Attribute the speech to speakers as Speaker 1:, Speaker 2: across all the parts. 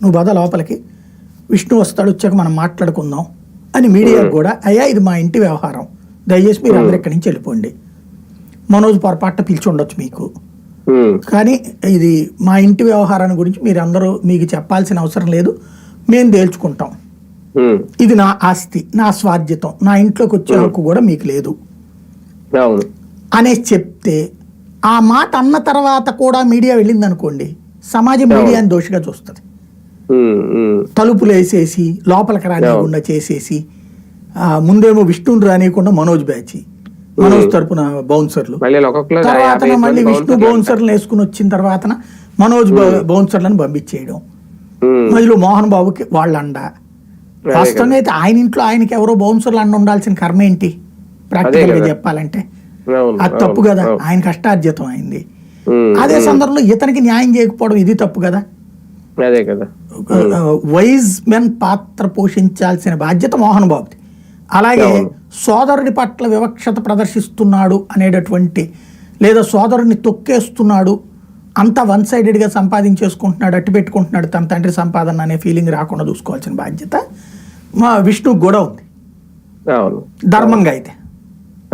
Speaker 1: నువ్వు బద లోపలికి. విష్ణు వస్తాడు వచ్చాక మనం మాట్లాడుకుందాం అని మీడియాకు కూడా అయ్యా ఇది మా ఇంటి వ్యవహారం. దయచేసి మీరు అందరు ఇక్కడి నుంచి వెళ్ళిపోండి. మనోజ్ పొరపాటున పిలిచి ఉండొచ్చు మీకు. కానీ ఇది మా ఇంటి వ్యవహారాన్ని గురించి మీరు అందరూ మీకు చెప్పాల్సిన అవసరం లేదు. మేము తేల్చుకుంటాం. ఇది నా ఆస్తి నా స్వాధ్యతం నా ఇంట్లోకి వచ్చే హక్కు కూడా మీకు లేదు. అనేసి చెప్తే ఆ మాట అన్న తర్వాత కూడా మీడియా వెళ్ళింది అనుకోండి సమాజం మీడియాని దోషిగా చూస్తుంది. తలుపులు వేసేసి లోపలికి రానియకుండా చేసేసి ఆ, ముందేమో విష్ణుని రానియకుండా మనోజ్ బ్యాచ్ మనోజ్ తరపున బౌన్సర్లు. తర్వాత మళ్ళీ విష్ణు
Speaker 2: బౌన్సర్లు
Speaker 1: వేసుకుని వచ్చిన తర్వాత మనోజ్ బ- బౌన్సర్లను పంపించేయడం.
Speaker 2: ఉమ్,
Speaker 1: మధ్యలో మోహన్ బాబుకి వాళ్ళ అండ వాస్తవంగా అయితే ఆయన ఇంట్లో ఆయనకి ఎవరో బౌన్సర్లు అండ ఉండాల్సిన కర్మ ఏంటి?
Speaker 2: ప్రాక్టికల్గా.
Speaker 1: చెప్పాలంటే. అది తప్పు కదా. ఆయన కష్టార్జితం అయింది. అదే సందర్భంలో ఇతనికి న్యాయం చేయకపోవడం ఇది తప్పు కదా.
Speaker 2: అదే కదా.
Speaker 1: వైజ్ మెన్ పాత్ర పోషించాల్సిన బాధ్యత మోహన్ బాబుది. అలాగే. సోదరుడి పట్ల వివక్షత ప్రదర్శిస్తున్నాడు అనేటటువంటి లేదా సోదరుడిని తొక్కేస్తున్నాడు అంతా వన్ సైడెడ్గా సంపాదించేసుకుంటున్నాడు అట్టు పెట్టుకుంటున్నాడు తన తండ్రి సంపాదన అనే ఫీలింగ్ రాకుండా చూసుకోవాల్సిన బాధ్యత మా విష్ణు కూడా ఉంది. ధర్మంగా అయితే.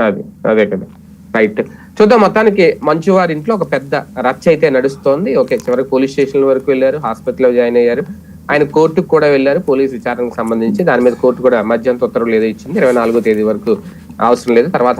Speaker 2: అది అదే కదా. రైట్ చూద్దాం మొత్తానికి మంచు వారి ఇంట్లో ఒక పెద్ద రచ్చ అయితే నడుస్తోంది. ఓకే చివరికి పోలీస్ స్టేషన్ వరకు వెళ్ళారు హాస్పిటల్లో జాయిన్ అయ్యారు. ఆయన కోర్టుకు కూడా వెళ్ళారు పోలీస్ విచారణకు సంబంధించి. దాని మీద కోర్టు కూడా మధ్యంత ఉత్తర్వులు ఏదో ఇచ్చింది. ఇరవై నాలుగో తేదీ వరకు అవసరం లేదు. తర్వాత